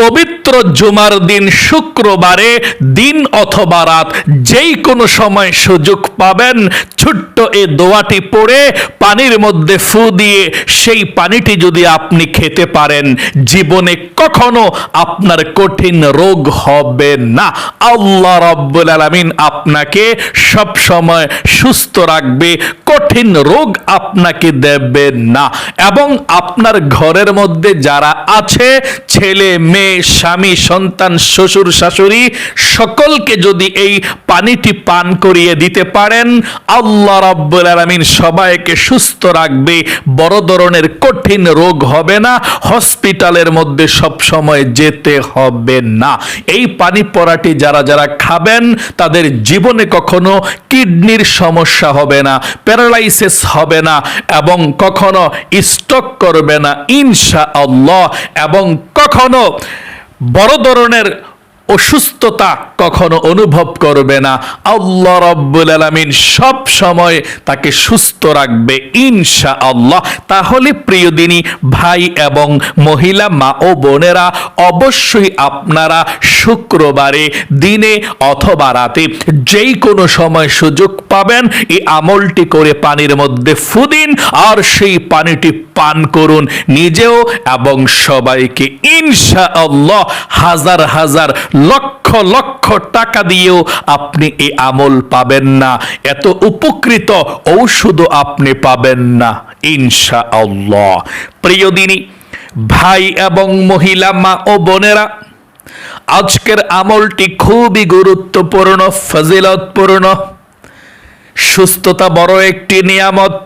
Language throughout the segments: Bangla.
পবিত্র জুমার দিন শুক্রবারে দিন অথবা রাত যেই কোনো সময় সুযোগ পাবেন ছোট্ট এই দোয়াটি পড়ে পানির মধ্যে ফু দিয়ে সেই পানিটি যদি আপনি খেতে পারেন, জীবনে কখনো আপনার কঠিন রোগ হবে না। আল্লাহ রাব্বুল আলামিন আপনাকে সব সময় সুস্থ রাখবে, কঠিন রোগ আপনাকে দেবে না। এবং আপনার ঘরের মধ্যে যারা আছে, ছেলে, মেয়ে, স্বামী, সন্তান, শ্বশুর, শাশুড়ি, সকলকে যদি এই পানিটি পান করিয়ে দিতে পারেন, আল্লাহ রাব্বুল আলামিন সবাইকে সুস্থ রাখবে, বড় ধরনের কঠিন রোগ হবে না, হসপিটালের মধ্যে সব সময় যেতে হবে না। এই পানি পড়াটি যারা যারা খাবেন, তাদের জীবনে কখনো কিডনির সমস্যা হবে না, প্যারালাইসিস হবে না এবং কখনো স্টক করবে না ইনশা আল্লাহ এবং কখনো বড় ধরনের অসুস্থতা কখনো অনুভব করবে না। আল্লাহ রব্বুল আলমিন সব সময় তাকে সুস্থ রাখবে ইনশা আল্লাহ তাহলে প্রিয় দিনী, ভাই এবং মহিলা, মা ও বোনেরা, অবশ্যই আপনারা শুক্রবারে দিনে অথবা রাতে যেই কোনো সময় সুযোগ পাবেন, এই আমলটি করে পানির মধ্যে ফুদিন আর সেই পানিটি পান করুন নিজেও এবং সবাইকে। ইনশা আল্লাহ হাজার হাজার লক্ষ লক্ষ টাকা দিয়েও আপনি এই আমল পাবেন না। এত উপকৃত ঔষধও আপনি পাবেন না ইনশা আল্লাহ প্রিয় ভাই এবং মহিলা, মা ও বোনেরা, আজকের আমলটি খুবই গুরুত্বপূর্ণ, ফজিলতপূর্ণ। সুস্থতা বড় একটি নিয়ামত।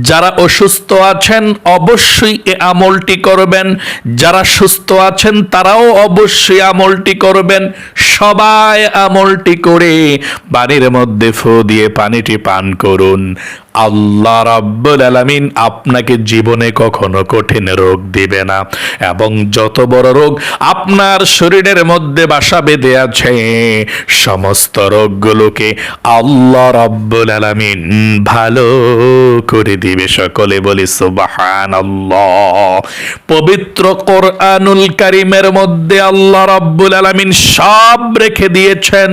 যারা অসুস্থ আছেন, অবশ্যই এ আমলটি করবেন। যারা সুস্থ আছেন, তারাও অবশ্যই আমলটি করবেন। সবাই আমলটি করে পানির মধ্যে ফু দিয়ে পানিটি পান করুন। আল্লাহ রাব্বুল আলামিন আপনাকে জীবনে কখনো কঠিন রোগ দিবে না। এবং যত বড় রোগ আপনার শরীরের মধ্যে বাসা বেঁধে আছে, সমস্ত রোগগুলোকে আল্লাহ রাব্বুল আলামিন ভালো করে দিবে সকলে বলি সুবহানাল্লাহ। পবিত্র কোরআনুল কারীমের মধ্যে আল্লাহ রাব্বুল আলামিন সব রেখে দিয়েছেন।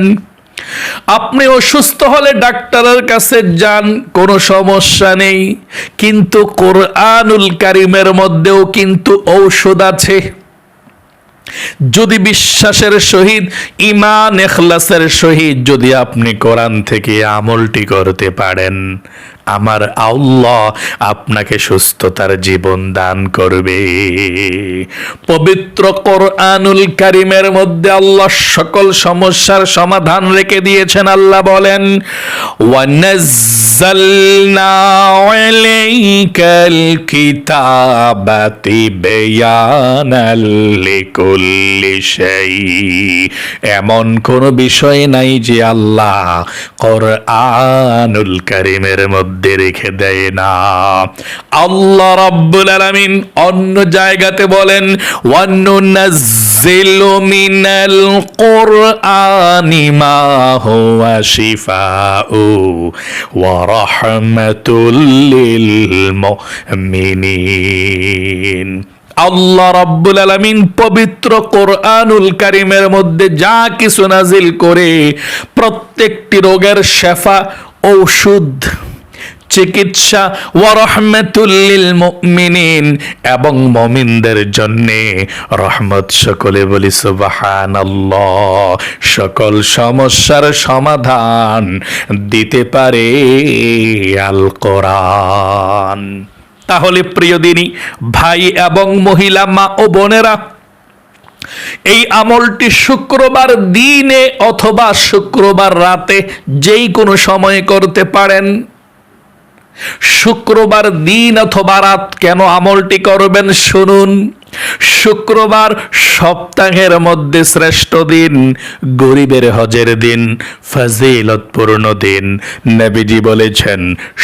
আপনি অসুস্থ হলে ডাক্তারের কাছে যান, কোনো সমস্যা নেই। কিন্তু কোরআনুল কারিমের মধ্যেও কিন্তু ঔষধ আছে। যদি বিশ্বাসের সহিত ইমান এখলাসের সহিত যদি আপনি কোরআন থেকে আমলটি করতে পারেন আমার আল্লাহ আপনাকে সুস্থতার জীবন দান করবে। পবিত্র কোরআনুল কারিমের মধ্যে আল্লাহ সকল সমস্যার সমাধান রেখে দিয়েছেন। আল্লাহ বলেন এমন কোন বিষয় নাই যে আল্লাহ কোরআনুল কারিমের মধ্যে রেখে দেয় না। আল্লাহ রাব্বুল আলামিন অন্য জায়গাতে বলেন, ওয়ানুনাজ্জিলু মিনাল কুরআনি মা হুয়া শিফাউ ওয়া রাহমাতুল লিল মুমিনিন। আল্লাহ রাব্বুল আলামিন পবিত্র কোরআনুল কারিমের মধ্যে যা কিছু নাজিল করে, প্রত্যেকটি রোগের শেফা, ঔষধ চিকিৎসা ওয়ারহমাতুল্লিল মুমিনিন। এবং মমিনদের জন্যে রহমত সকলে বলি সুবহানাল্লাহ। সকল সমস্যার সমাধান দিতে পারে আল কোরআন তাহলে প্রিয় দিনী, ভাই এবং মহিলা, মা ও বোনেরা, এই আমলটি শুক্রবার দিনে অথবা শুক্রবার রাতে যেই কোনো সময়ে করতে পারেন। শুক্রবার দিন অথবা রাত কেন আমলটি করবেন শুনুন। শুক্রবার সপ্তাহের মধ্যে শ্রেষ্ঠ দিন, গরিবের হজের দিন, ফজিলতপূর্ণ দিন। নবীজি বলেছেন,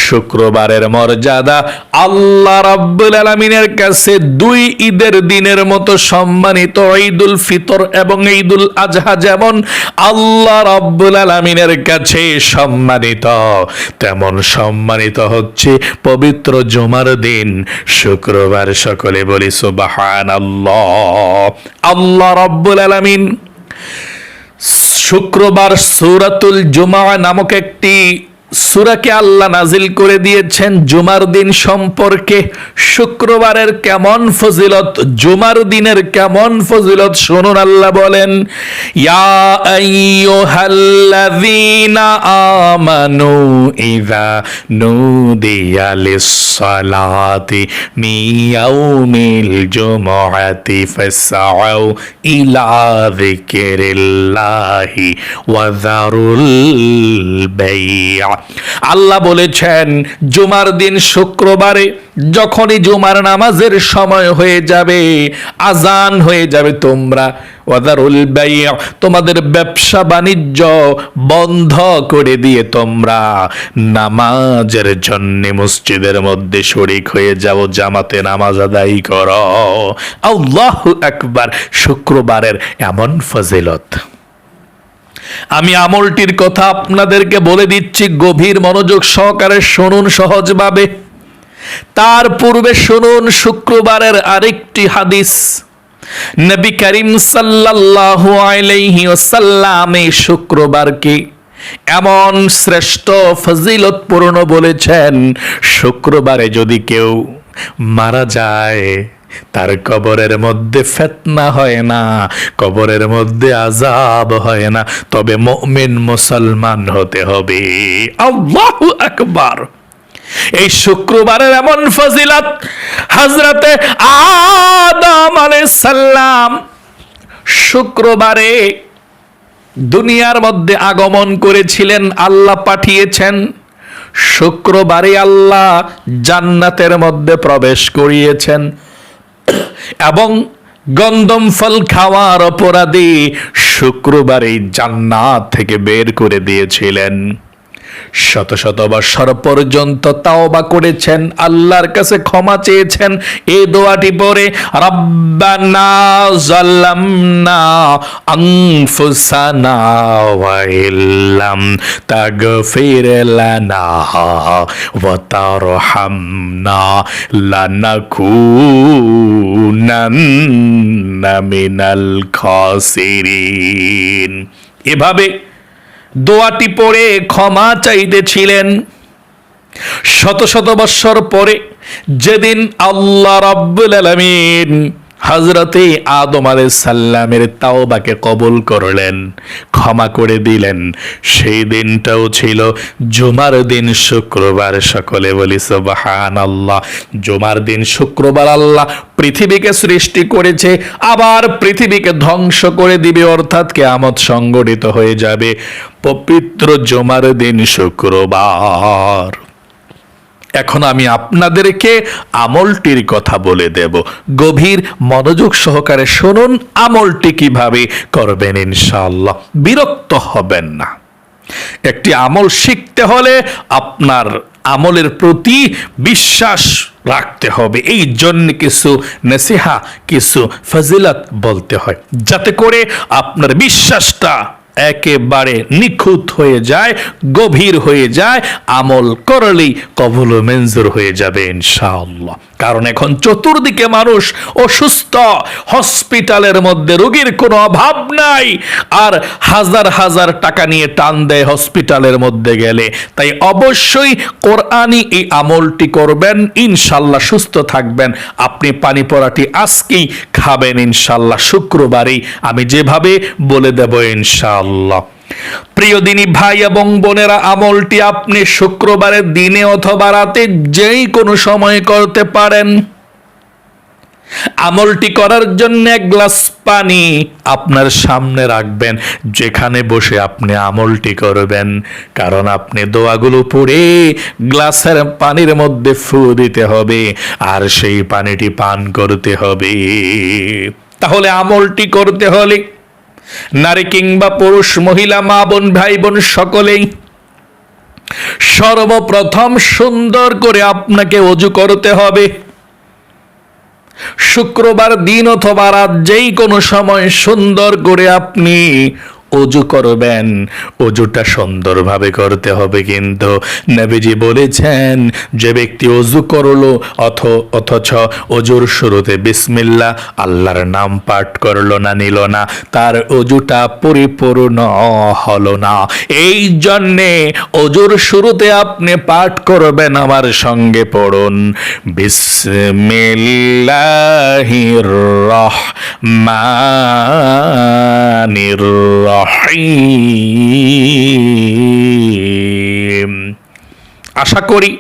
শুক্রবারের মর্যাদা আল্লাহ রাব্বুল আলামিনের কাছে দুই ঈদের দিনের মতো সম্মানিত ঈদুল ফিতর এবং ঈদুল আজহা যেমন আল্লাহ রাব্বুল আলামিনের কাছে সম্মানিত, তেমন সম্মানিত হচ্ছে পবিত্র জুমার দিন। শুক্রবার সকলে বলি সুবহানাল্লাহ আল্লাহ রব্বুল আলমিন শুক্রবার সৌরাতুল জুমা নামক একটি সূরাকে আল্লাহ নাজিল করে দিয়েছেন জুমার দিন সম্পর্কে। শুক্রবারের কেমন ফজিলত, জুমার দিনের কেমন ফজিলত শুনুন আল্লাহ বলেন, ইয়া আইয়ুহাল্লাযীনা আমানু ইযা নুদিয়া লিস-সালাতি মিন ইয়াউমিল জুমআতি ফাসআউ ইলা যিকিরিল্লাহি ওয়া যারুল বাই'a আল্লাহ বলেছেন, জুমার দিন শুক্রবারে যখনই জুমার নামাজের সময় হয়ে যাবে, আজান হয়ে যাবে তোমরা। ওয়াদারুল বাই'a তোমাদের ব্যবসা বাণিজ্য বন্ধ করে দিয়ে তোমরা নামাজের জন্য মসজিদের মধ্যে শরিক হয়ে যাও, জামাতে নামাজ আদায় করো। আল্লাহু একবার শুক্রবারের এমন ফজিলত। আমি আমলটির কথা আপনাদেরকে বলে দিচ্ছি, গভীর মনোযোগ সহকারে শুনুন সহজভাবে। তার পূর্বে শুনুন শুক্রবারের আরেকটি হাদিস। নবী করিম সাল্লাল্লাহু আলাইহি ওয়াসাল্লাম শুক্রবারকে এমন শ্রেষ্ঠ ফজিলতপূর্ণ বলেছেন, শুক্রবারে যদি কেউ মারা যায় তার কবরের মধ্যে ফেতনা হয় না, কবরের মধ্যে আজাব হয় না। তবে মুমিন মুসলমান হতে হবে। আল্লাহু আকবার। এই শুক্রবারের এমন ফজিলত হজরতে আদম সালাম শুক্রবারে দুনিয়ার মধ্যে আগমন করেছিলেন, আল্লাহ পাঠিয়েছেন। শুক্রবারে আল্লাহ জান্নাতের মধ্যে প্রবেশ করিয়েছেন। এবং গন্দম ফল খাওয়ার অপরাধী শুক্রবারে জান্নাত থেকে বের করে দিয়েছিলেন। শত শত বৎসর পর্যন্ত তাওবা করেছেন, আল্লাহর কাছে ক্ষমা চেয়েছেন। এই দোয়াটি পরে রব্বানা জাল্লামনা আনফুসানা ওয়া ইল্লাম তাগফির লানা ওয়া তারহামনা লানাকুনান্না মিনাল খাসিরিন। এভাবে দোয়াটি পড়ে ক্ষমা চাইতেছিলেন। শত শত বৎসর পরে যেদিন আল্লাহ রাব্বুল আলামিন হজরতে আদম সাল্লামের তাওবাকে কবুল করলেন, ক্ষমা করে দিলেন। সেই দিনটাও ছিল জুমার দিন, শুক্রবার। সকলে বলি, সুবহানাল্লাহ। জুমার দিন, শুক্রবার আল্লাহ পৃথিবীকে সৃষ্টি করেছে, আবার পৃথিবীকে ধ্বংস করে দিবে, অর্থাৎ কেয়ামত সংগঠিত হয়ে যাবে। পবিত্র জুমার দিন, শুক্রবার। এখন আমি আপনাদেরকে আমলটির কথা বলে দেব। গভীর মনোযোগ সহকারে শুনুন আমলটি কীভাবে করবেন ইনশাআল্লাহ। বিরক্ত হবেন না। একটি আমল শিখতে হলে আপনার আমলের প্রতি বিশ্বাস রাখতে হবে। এই জন্য কিছু নসিহা, কিছু ফজিলত বলতে হয়। যাতে করে আপনার বিশ্বাসটা একেবারে নিখুঁত হয়ে যায় গভীর হয়ে যায় আমল করলেই কবল মেঞ্জুর হয়ে যাবে ইনশাআল্লাহ। কারণ এখন চতুর্দিকে মানুষ অসুস্থ, হসপিটালের মধ্যে রোগীর কোনো অভাব নাই। আর হাজার হাজার টাকা নিয়ে টান দেয় হসপিটালের মধ্যে গেলে। তাই অবশ্যই কোরআনই এই আমলটি করবেন, ইনশাল্লাহ সুস্থ থাকবেন। আপনি পানি পড়াটি আজকেই খাবেন, ইনশাল্লাহ শুক্রবারেই। আমি যেভাবে বলে দেব ইনশাআল্লাহ প্রিয় দিনী ভাই এবং বোনেরা, আমলটি আপনি শুক্রবারের দিনে অথবা রাতে যেই কোনো সময় করতে পারেন। আমলটি করার জন্য এক গ্লাস পানি আপনার সামনে রাখবেন, যেখানে বসে আপনি আমলটি করবেন। কারণ আপনি দোয়াগুলো পড়ে গ্লাসের পানির মধ্যে ফু দিতে হবে আর সেই পানিটি পান করতে হবে। তাহলে আমলটি করতে হলে নারী কিংবা পুরুষ, মহিলা, মা বোন, ভাই বোন, সকলেই সর্বপ্রথম সুন্দর করে আপনাকে অজু করতে হবে। শুক্রবার দিন অথবা রাত যেই কোনো সময় সুন্দর করে আপনি অজু করবেন। অজুটা সুন্দরভাবে করতে হবে কিন্তু নবীজি বলেছেন, যে ব্যক্তি অজু করল অথ, অথচ অজুর শুরুতে বিসমিল্লা আল্লাহর নাম পাঠ করল না, নিল না, তার অজুটা পরিপূর্ণ হলো না। এই জন্যে অজুর শুরুতে আপনি পাঠ করবেন, আমার সঙ্গে পড়ুন। বিসমিল্লাহির রহমানির রহিম। আশা করি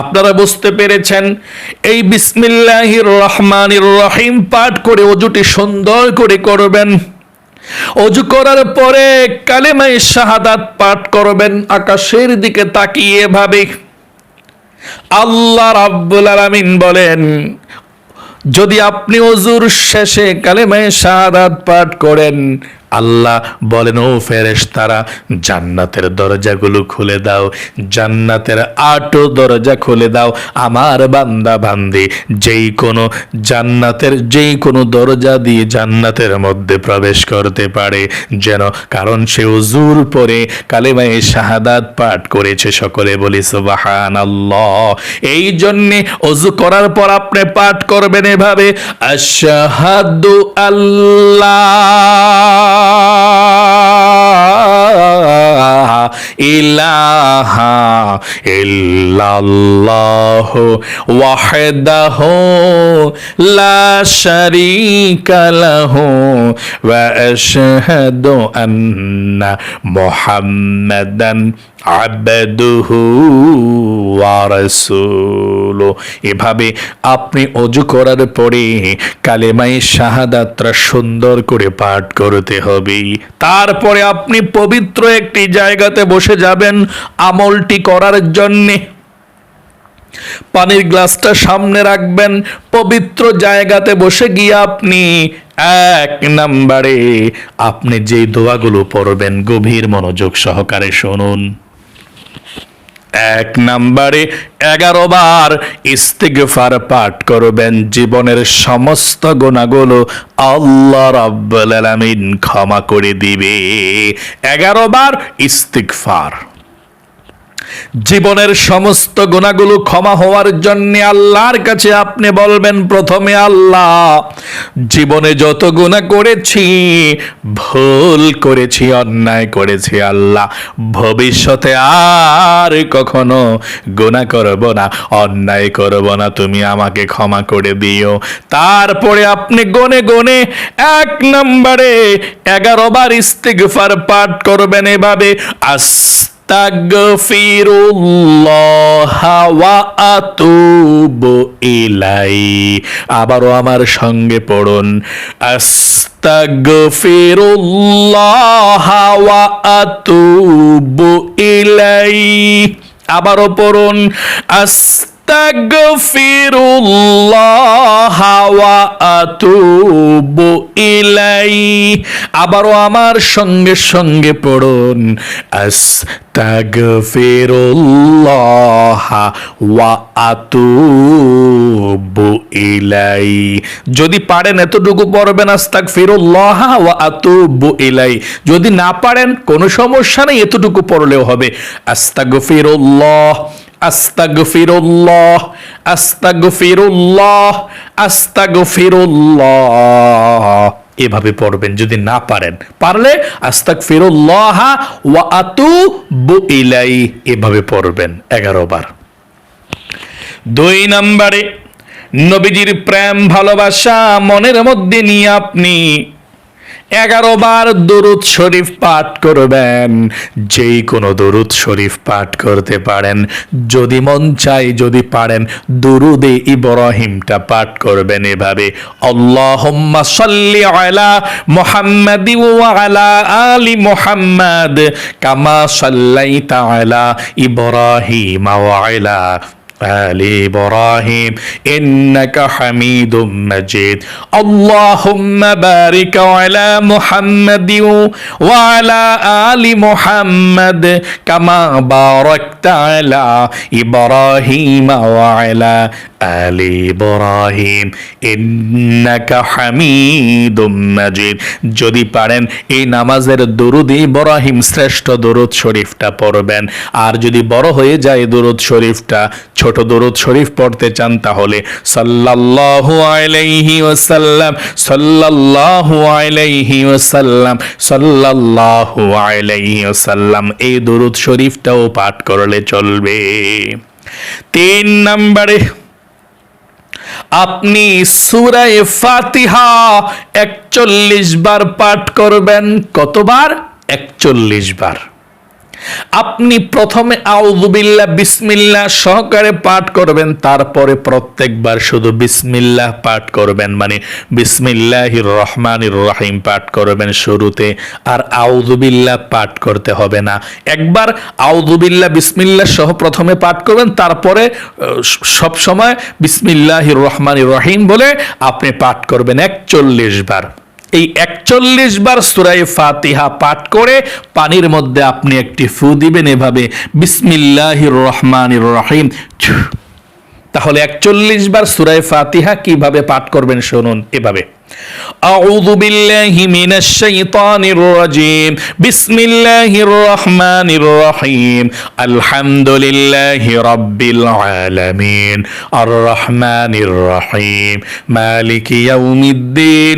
আপনারা বুঝতে পেরেছেন, এই বিসমিল্লাহির রহমানির রহিম পাঠ করে অজুটি সুন্দর করে করবেন। অজু করার পরে কালেমায় শাহাদাত পাঠ করবেন, আকাশের দিকে তাকিয়ে ভাবে। আল্লাহ রাব্বুল আলামিন বলেন, যদি আপনি অজুর শেষে কালেমায় শাহাদাত পাঠ করেন আল্লাহ বলেন, ও ফেরেশ তারা জান্নাতের দরজাগুলো খুলে দাও, জান্নাতের আটো দরজা খুলে দাও। আমার বান্দা বান্দি যেই কোনো জান্নাতের, যেই কোনো দরজা দিয়ে জান্নাতের মধ্যে প্রবেশ করতে পারে, যেন কারণ সে উজুর পরে কালেমায় শাহাদাত পাঠ করেছে সকলে বলি সুবাহান আল্লাহ এই জন্যে অজু করার পর আপনি পাঠ করবেন এভাবে, আশাহাদু আল্লাহ। ইলাহা ইল্লাল্লাহ ওয়াহদাহু লা শারীকা লাহু ওয়া আশহাদু আন্না মুহাম্মাদান আবদুহু ওয়া রাসূলু। এভাবে আপনি অজু করার পরে কালেমাই শাহাদাতটা সুন্দর করে পাঠ করতে হবে। তারপরে আপনি পবিত্র একটি জায়গাতে বসে যাবেন আমলটি করার জন্যে। পানির গ্লাসটা সামনে রাখবেন, পবিত্র জায়গাতে বসে গিয়ে আপনি এক নাম্বারে আপনি যেই দোয়াগুলো পড়বেন, গভীর মনোযোগ সহকারে শুনুন। এক নাম্বারে এগারো বার ইস্তিগফার পাঠ করবেন। জীবনের সমস্ত গোনাগুলো আল্লাহ রাব্বুল আলামিন ক্ষমা করে দিবে। এগারো বার ইস্তিগফার। জীবনের সমস্ত গুণাগুলো ক্ষমা হওয়ার জন্য আল্লাহর কাছে আপনি বলবেন, প্রথমে আল্লাহ, জীবনে যত গুণা করেছি, ভুল করেছি, অন্যায় করেছি আল্লাহ, ভবিষ্যতে আর কখনো গুণা করব না, অন্যায় করব না, তুমি আমাকে ক্ষমা করে দিও। তারপরে আপনি গনে গনে এক নম্বরে এগারো বার ইস্তিগফার পাঠ করবেন এভাবে, আস আস্তাগফিরুল্লাহ ওয়া আতুবু ইলাই আবারও আমার সঙ্গে পড়ুন। আস্তাগফিরুল্লাহ ওয়া আতুবু ইলাই আবারও পড়ুন। আস্তাগফিরুল্লাহ ওয়া আতুবু ইলাই আবারও আমার সঙ্গে সঙ্গে পড়ুন। আস্তাগফিরুল্লাহ ওয়া আতুবু ইলাই যদি পারেন এতটুকু পড়বেন আস্তাগফিরুল্লাহ ওয়া আতুবু ইলাই যদি না পারেন, কোনো সমস্যা নেই, এতটুকু পড়লেও হবে। আস্তাগফিরুল্লাহ আস্তাগফিরুল্লাহ আস্তাগফিরুল্লাহ আস্তাগফিরুল্লাহ। এভাবে পড়বেন, যদি না পারেন। পারলে আস্তাক আস্তাগফিরুল্লাহ ওয়া আতুবু ইলাই এভাবে পড়বেন এগারো বার। দুই নম্বরে, নবীজির প্রেম, ভালোবাসা, মনের মধ্যে নিয়ে আপনি এগারো বার দরুদ শরীফ পাঠ করবেন। যেই কোনো দরুদ শরীফ পাঠ করতে পারেন। যদি মন চাই যদি পারেন, দরুদে ইব্রাহিমটা পাঠ করবেন এভাবে। আল্লাহুম্মা সাল্লি আলা মুহাম্মাদি ওয়া আলা আলি মুহাম্মাদ, কামা সাল্লাইতা আলা ইব্রাহিম ওয়া আলা آل إبراهيم إنك حميد مجيد اللهم بارك على محمد وعلى آل محمد كما باركت على إبراهيم وعلى آل إبراهيم إنك حميد مجيد যদি পারেন এই নামাজের দরুদ ইব্রাহিম শ্রেষ্ঠ দরুদ শরীফটা পড়বেন আর যদি বড় হয়ে যায় দরুদ শরীফটা ছোট দরুদ শরীফ পড়তে চান তাহলে সাল্লাল্লাহু আলাইহি ওয়াসাল্লাম, সাল্লাল্লাহু আলাইহি ওয়াসাল্লাম, সাল্লাল্লাহু আলাইহি ওয়াসাল্লাম, এই দরুদ শরীফটাও পাঠ করলে চলবে। তিন নম্বরে, আপনি সুরায় ফাতিহা একচল্লিশ বার পাঠ করবেন। কতবার? একচল্লিশ বার। আপনি প্রথমে আউযুবিল্লাহ বিসমিল্লাহ সহকারে পাঠ করবেন, তারপরে প্রত্যেকবার শুধু বিসমিল্লাহ পাঠ করবেন মানে বিসমিল্লাহির রহমানির রহিম পাঠ করবেন শুরুতে, আর আউযুবিল্লাহ পাঠ করতে হবে না। একবার আউযুবিল্লাহ বিসমিল্লাহ সহ প্রথমে পাঠ করবেন, তারপরে সব সময় বিসমিল্লাহির রহমানির রহিম বলে আপনি পাঠ করবেন একচল্লিশ বার। এই একচল্লিশ বার সুরাই ফাতিহা পাঠ করে পানির মধ্যে আপনি একটি ফু দিবেন এভাবে বিসমিল্লাহির রহমানির রহিম তাহলে একচল্লিশ বার সুরাই ফাতিহা কিভাবে পাঠ করবেন শুনুন এভাবে أعوذ بالله من الشيطان الرجيم بسم الله الرحمن الرحيم الحمد لله رب العالمين الرحمن الرحيم مالك يوم الدين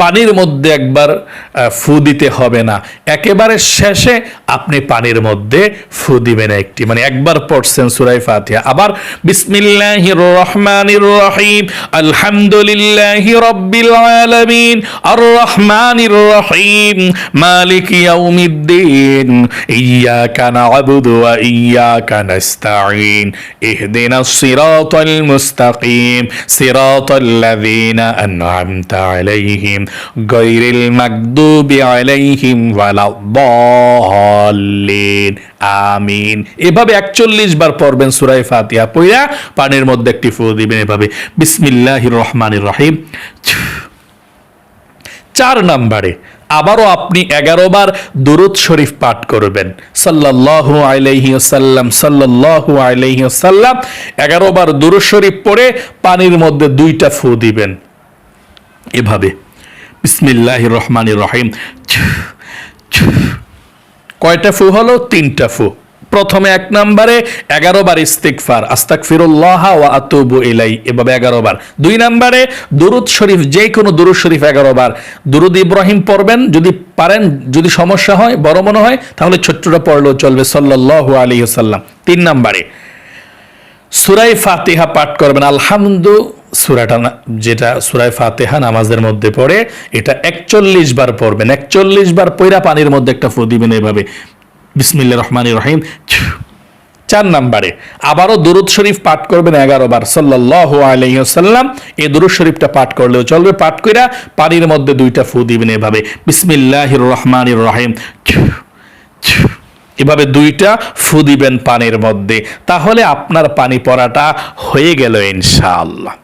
পানির মধ্যে একবার ফু দিতে হবে না। একেবারে শেষে আপনি পানির মধ্যে ফু দিবেন একটি মানে একবার পড়ছেন সুরাই ফাতিহা। আবার বিসমিল্লাহির রহমানির রহিম, আলহামদুলিল্লাহি রাব্বিল আলামিন আর রহমানির রহিম, মালিক ইয়াউমিদ্দিন ইয়াকা না'বুদু ওয়া ইয়াকা নাস্তাঈন ইহদিনাস সিরাতাল মুস্তাকিম, সিরাতাল লাযীনা আন'আমতা আলাইহিম গায়রিল মাগদুবি আলাইহিম ওয়ালাদ-দাল্লিন আমিন এভাবে একচল্লিশ বার পড়বেন সুরাই ফাতিহা পইরা, পানির মধ্যে একটি ফু দিবেন এভাবে। বিসমিল্লাহির রহমানির রহিম। চার নম্বরে, আবারও আপনি এগারো বার দুরুদ শরীফ পাঠ করবেন। সাল্লাল্লাহু আলাইহি ওয়াসাল্লাম, সাল্লাল্লাহু আলাইহি ওয়াসাল্লাম, এগারো বার দুরুদ শরীফ পড়ে পানির মধ্যে দুইটা ফু দিবেন। এভাবে। বিসমিল্লাহির রহমানির রহিম কয়টা ফু হলো? তিনটা ফু। প্রথমে এক নম্বরে এগারো বার ইস্তিকফার আস্তাক ফিরুল্লাহ ওয়া আতুবু ইলাই এভাবে এগারো বার। দুই নম্বরে দুরুদ শরীফ যে কোনো দুরুদ শরীফ এগারো বার। দুরুদ ইব্রাহিম পড়বেন, যদি পারেন, যদি সমস্যা হয়, বড় মনে হয়, তাহলে ছোট্টটা পড়লেও চলবে, সাল্লাল্লাহু আলাইহি ওয়াসাল্লাম। তিন নম্বরে সুরাই ফাতিহা পাঠ করবেন, আলহামদু সুরাটা যেটা সুরায় ফাতিহা নামাজের মধ্যে পড়ে, এটা একচল্লিশ বার পড়বেন। একচল্লিশ বার পইরা পানির মধ্যে একটা ফু দিবেন এভাবে। বিসমিল্লা রহমান রহিম। চার নাম্বারে, আবারও দুরুদ শরীফ পাঠ করবেন এগারো বার। সাল্লাহ আলহিহাল্লাম এই দুরুদ শরীফটা পাঠ করলেও চলবে। পাঠ কইরা পানির মধ্যে দুইটা ফু দিবেন এভাবে। বিসমিল্লাহ রহমান রহিম। এভাবে দুইটা ফু দিবেন পানির মধ্যে। তাহলে আপনার পানি পড়াটা হয়ে গেল ইনশাআল্লাহ।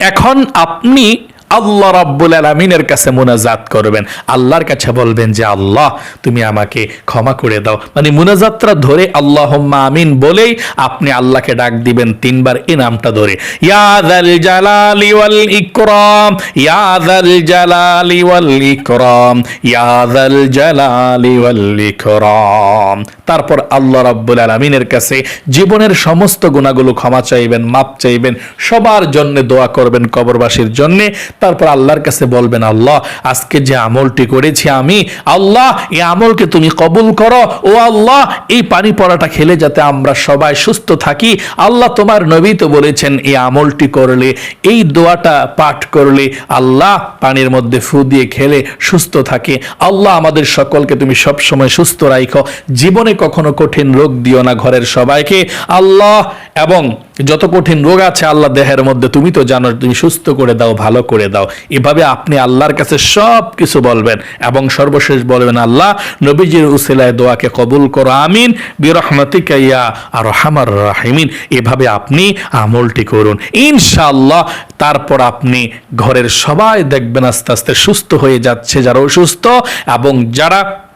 এখন আপনি আল্লাহ রাব্বুল আলমিনের কাছে মুনাজাত করবেন। আল্লাহর কাছে বলবেন যে, আল্লাহ, তুমি আমাকে ক্ষমা করে দাও। মানে মুনাজাতটা ধরে আল্লাহ আমিন বলেই আপনি আল্লাহকে ডাক দিবেন তিনবার এই নামটা ধরে ইয়াদাল জালালি ওয়াল ইকরাম ইয়াদাল জালালি ওয়াল ইকরাম ইয়াদাল জালালি ওয়াল ইকরাম। তারপর আল্লাহ রাব্বুল আলমিনের কাছে জীবনের সমস্ত গুণাগুলো ক্ষমা চাইবেন মাপ চাইবেন, সবার জন্য দোয়া করবেন কবরবাসীর জন্য। তারপর আল্লাহর কাছে বলবেন, আল্লাহ, আজকে যে আমলটি করেছি আমি, আল্লাহ, এই আমলকে তুমি কবুল করো। ও আল্লাহ, এই পানি পড়াটা খেলে যাতে আমরা সবাই সুস্থ থাকি। আল্লাহ তোমার নবী তো বলেছেন, এই আমলটি করলে, এই দোয়াটা পাঠ করলে আল্লাহ পানির মধ্যে ফু দিয়ে খেলে সুস্থ থাকে। আল্লাহ আমাদের সকলকে তুমি সব সময় সুস্থ রাখো জীবনে কখনো কঠিন রোগ দিও না ঘরের সবাইকে। আল্লাহ এবং যত কঠিন রোগ আছে আল্লাহ দেহের মধ্যে, তুমি তো জানো, তুমি সুস্থ করে দাও, ভালো করে দাও। এভাবে আপনি আল্লাহর কাছে সব কিছু বলবেন এবং সর্বশেষ বলবেন, আল্লাহ, নবীজির উসিলায় দোয়াকে কবুল করো, আমিন। বিরহমতিকা ইয়া আর হামার রাহিমিন। এভাবে আপনি আমলটি করুন। ইনশাআল্লাহ, তারপর আপনি ঘরের সবাই দেখবেন আস্তে আস্তে সুস্থ হয়ে যাচ্ছে, যারা অসুস্থ এবং যারা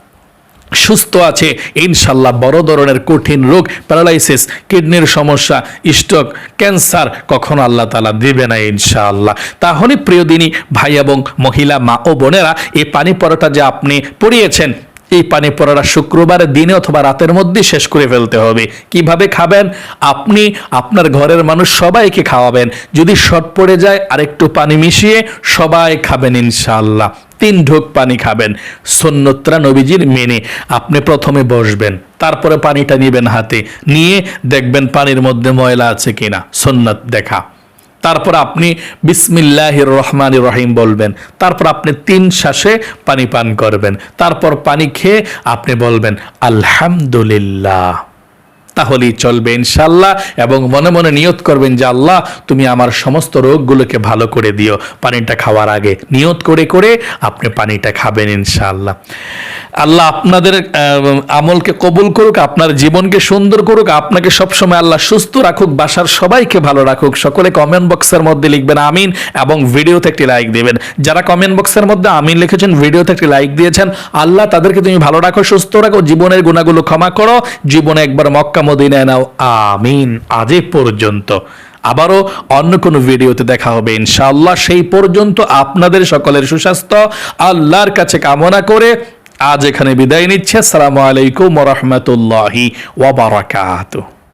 সুস্থ আছে, ইনশাল্লাহ বড় ধরনের কঠিন রোগ প্যারালাইসিস কিডনির সমস্যা স্ট্রোক ক্যান্সার কখনো আল্লাহ তালা দেবে না ইনশাআল্লাহ। তাহলে প্রিয় দিনী, ভাই এবং মহিলা, মা ও বোনেরা, এই পানি পরোটা যে আপনি পড়িয়েছেন, এই পানি পড়াটা শুক্রবারের দিনে অথবা রাতের মধ্যে শেষ করে ফেলতে হবে। কীভাবে খাবেন? আপনি, আপনার ঘরের মানুষ সবাইকে খাওয়াবেন। যদি শর্ট পড়ে যায়, আরেকটু পানি মিশিয়ে সবাই খাবেন ইনশাআল্লাহ। তিন ঢোক পানি খাবেন। সন্ন্যত্রা নবীজির মেনে। আপনি প্রথমে বসবেন, তারপরে পানিটা নেবেন হাতে। নিয়ে দেখবেন পানির মধ্যে ময়লা আছে কিনা সন্ন্যত দেখা। তারপর আপনি বিসমিল্লাহ রহমান রহিম বলবেন। তারপর আপনি তিন শ্বাসে পানি পান করবেন। তারপর পানি খেয়ে আপনি বলবেন, আলহামদুলিল্লাহ। তাহলেই চলবে ইনশাল্লাহ এবং মনে মনে নিয়ত করবেন যে আল্লাহ, তুমি আমার সমস্ত রোগগুলোকে ভালো করে দিও। পানিটা খাওয়ার আগে নিয়ত করে করে আপনি পানিটা খাবেন ইনশাল্লাহ আল্লাহ আপনাদের আমলকে কবুল করুক, আপনার জীবনকে সুন্দর করুক, আপনাকে সবসময় আল্লাহ সুস্থ রাখুক, বাসার সবাইকে ভালো রাখুক। সকলে কমেন্ট বক্সের মধ্যে লিখবেন আমিন এবং ভিডিওতে একটি লাইক দিবেন। যারা কমেন্ট বক্সের মধ্যে আমিন লিখেছেন, ভিডিওতে একটি লাইক দিয়েছেন, আল্লাহ তাদেরকে তুমি ভালো রাখো, সুস্থ রাখো, জীবনের গুণাগুলো ক্ষমা করো। জীবনে একবার মক্কা মদিনায় নাও। আমিন। আজ পর্যন্ত। আবারও অন্য কোনো ভিডিওতে দেখা হবে ইনশাআল্লাহ। সেই পর্যন্ত আপনাদের সকলের সুস্বাস্থ্য। আল্লাহর কাছে কামনা করে আজ এখানে বিদায় নিচ্ছে। আসসালামু আলাইকুম রহমতুল্লাহি ওয়াবারাকাতুহ